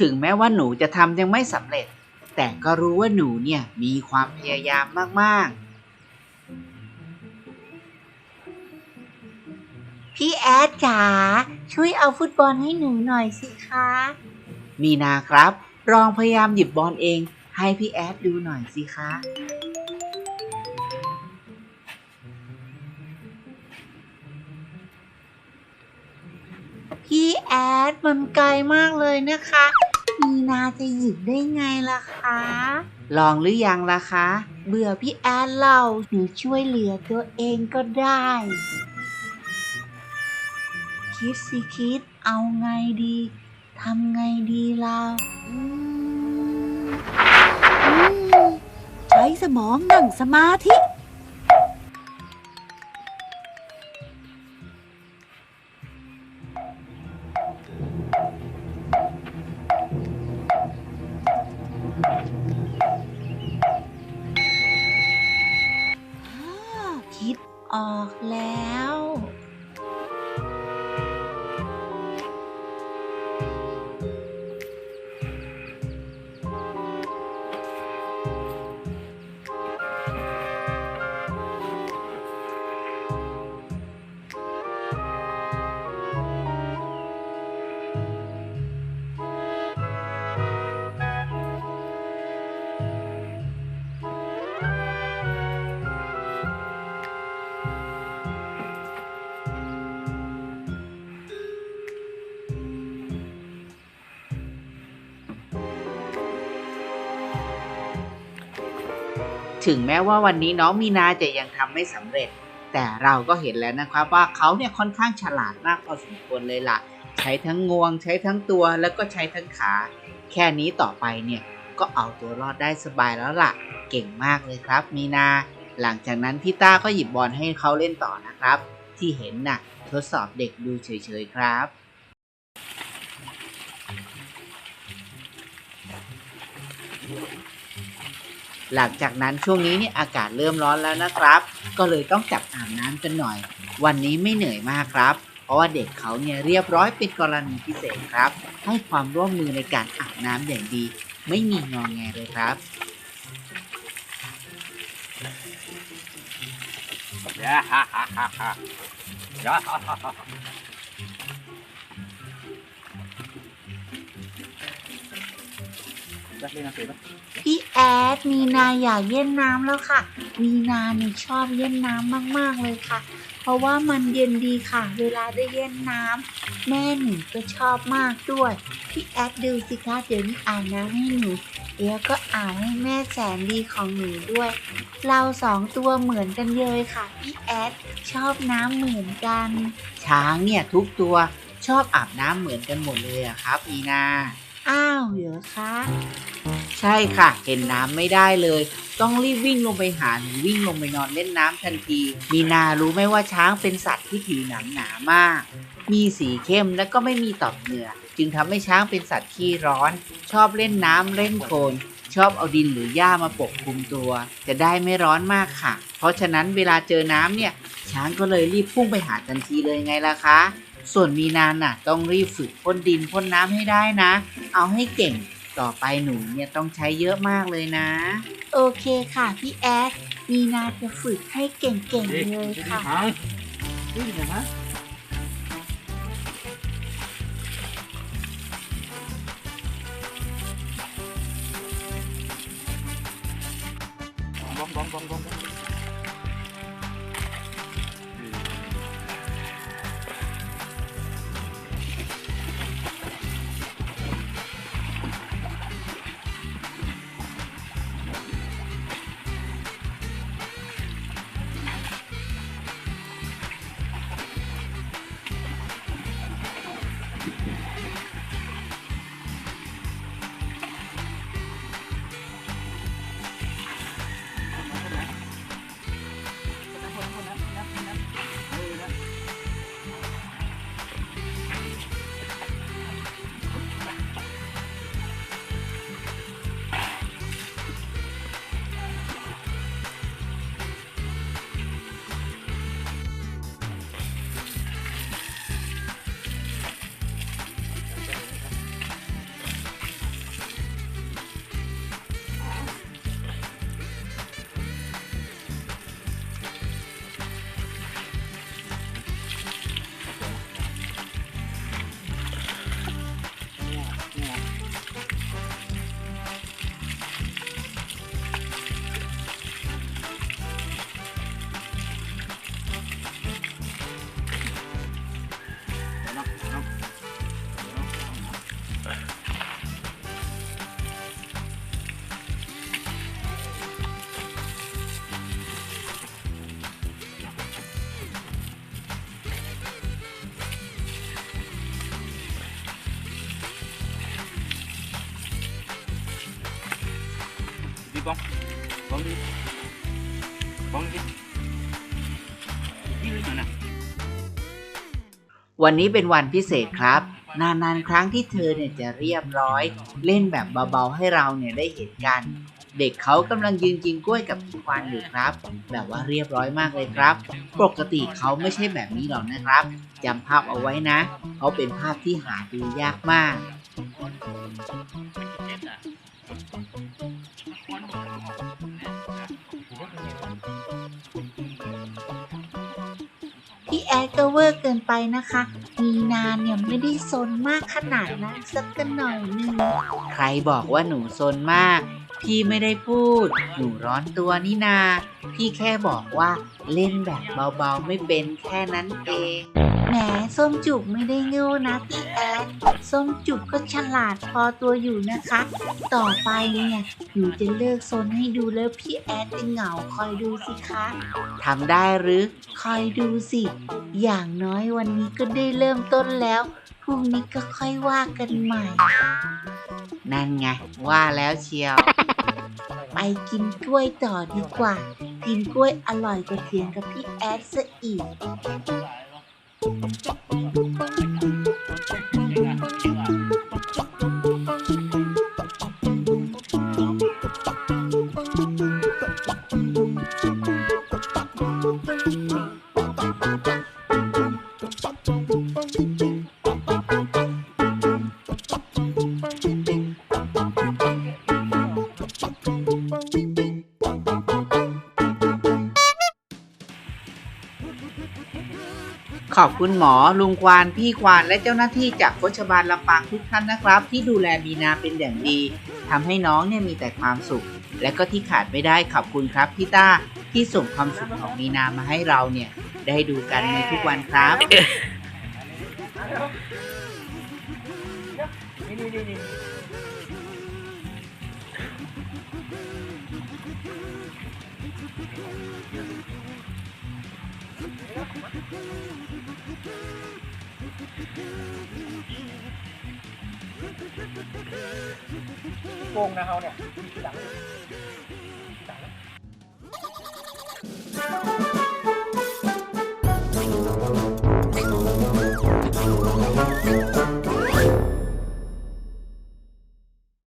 ถึงแม้ว่าหนูจะทำยังไม่สำเร็จ แต่ก็รู้ว่าหนูเนี่ยมีความพยายามมากๆ พี่แอดจ๋าช่วยเอาฟุตบอลให้หนูหน่อยสิคะ มีนาครับลองพยายามหยิบบอลเอง ให้พี่แอดดูหน่อยสิคะ พี่แอดมันไกลมากเลยนะคะ มีนาจะหยิบได้ไงล่ะคะ ลองหรือยังล่ะคะ เบื่อพี่แอดเล่าหนูช่วยเหลือตัวเองก็ได้ คิดสิคิด เอาไงดีทำไงดีเราอืมอืมใช้สมองนั่งสมาธิ ออกแล้ ถึงแม้ว่าวันนี้น้องมีนาจะยังทำไม่สำเร็จ แต่เราก็เห็นแล้วนะครับว่าเขาเนี่ยค่อนข้างฉลาดมากพอสมควรเลยล่ะ ใช้ทั้งงวง ใช้ทั้งตัวแล้วก็ใช้ทั้งขา แค่นี้ต่อไปเนี่ยก็เอาตัวรอดได้สบายแล้วล่ะ เก่งมากเลยครับ มีนา หลังจากนั้นพี่ต้าก็หยิบบอลให้เขาเล่นต่อนะครับ ที่เห็นน่ะทดสอบเด็กดูเฉยๆครับ หลังจากนั้นช่วงนี้เนี่ยอากาศเริ่มร้อนแล้วนะครับ ก็เลยต้องจับอาบน้ำกันหน่อย วันนี้ไม่เหนื่อยมากครับ เพราะว่าเด็กเขาเนี่ยเรียบร้อยเป็นกรณีพิเศษครับ ให้ความร่วมมือในการอาบน้ำอย่างดี ไม่มีงอแงเลยครับ พี่แอดมีนาอยากเล่นน้ำแล้วค่ะ มีนาเนี่ยชอบเล่นน้ำมากๆเลยค่ะ เพราะว่ามันเย็นดีค่ะ เวลาได้เล่นน้ำแม่หนูก็ชอบมากด้วย พี่แอดดูสิคะเดี๋ยวนี้อ่านน้ำให้หนูแล้วก็อ่านให้แม่แสนดีของหนูด้วย เราสองตัวเหมือนกันเลยค่ะพี่แอดชอบน้ำเหมือนกัน ช้างเนี่ยทุกตัวชอบอาบน้ำเหมือนกันหมดเลยอะครับมีนา อ้าวเหรอคะ ใช่ค่ะ เห็นน้ำไม่ได้เลย ต้องรีบวิ่งลงไปหาหรือวิ่งลงไปนอนเล่นน้ำทันที มีนารู้ไหมว่าช้างเป็นสัตว์ที่ผิวหนังหนามาก มีสีเข้มและก็ไม่มีต่อมเหงื่อจึงทำให้ช้างเป็นสัตว์ขี้ร้อน ชอบเล่นน้ำเล่นโคลนชอบเอาดินหรือหญ้ามาปกคลุมตัว จะได้ไม่ร้อนมากค่ะ เพราะฉะนั้นเวลาเจอน้ำเนี่ย ช้างก็เลยรีบพุ่งไปหาทันทีเลยไงล่ะคะ ส่วนมีนาน่ะ ต้องรีบฝึกพ่นดินพ่นน้ำให้ได้นะ เอาให้เก่ง ต่อไปหนูเนี่ยต้องใช้เยอะมากเลยนะ โอเคค่ะพี่แอดมีนาจะฝึกให้เก่งๆเลยค่ะ bóng บ้องบ้องบ้องดิยี่เลยนะวันนี้เป็นวันพิเศษครับ นานๆครั้งที่เธอเนี่ยจะเรียบร้อย เล่นแบบเบาๆให้เราเนี่ยได้เห็นกัน เด็กเขากำลังยืนกินกล้วยกับควันอยู่ครับ แบบว่าเรียบร้อยมากเลยครับ ปกติเขาไม่ใช่แบบนี้หรอกนะครับจำภาพเอาไว้นะ เขาเป็นภาพที่หาดูยากมาก พี่แอดก็เวอร์เกินไปนะคะ มีนาเนี่ยไม่ได้ซนมากขนาดนั้นสักกันหน่อยหนึงใครบอกว่าหนูซนมาก พี่ไม่ได้พูด หนูร้อนตัวนี่นา พี่แค่บอกว่าเล่นแบบเบาๆไม่เป็นแค่นั้นเอง มส้มจุกไม่ได้โง่นะพี่แอดส้มจุกก็ฉลาดพอตัวอยู่นะคะ ต่อไปเนี่ยหนูจะเลิกซนให้ดูแล้วพี่แอดจะเหงาคอยดูสิคะทำได้หรือ คอยดูสิ อย่างน้อยวันนี้ก็ได้เริ่มต้นแล้วพรุ่งนี้ก็ค่อยว่ากันใหม่ นั่นไง ว่าแล้วเชียว ไปกินกล้วยต่อดีกว่า กินกล้วยอร่อยกว่าเถียงกับพี่แอดซะอีก Bop, bop, bop. ขอบคุณหมอลุงควานพี่ควานและเจ้าหน้าที่จากโคชบาลลำปางทุกท่านนะครับ ที่ดูแลมีนาเป็นอย่างดีทำให้น้องเนี่ยมีแต่ความสุข และก็ที่ขาดไม่ได้ขอบคุณครับพี่ต้าที่ส่งความสุขของมีนามาให้เราเนี่ยได้ดูกันในทุกวันครับนี่นี่ วงนะเฮาเนี่ยที่หลังหลังนะ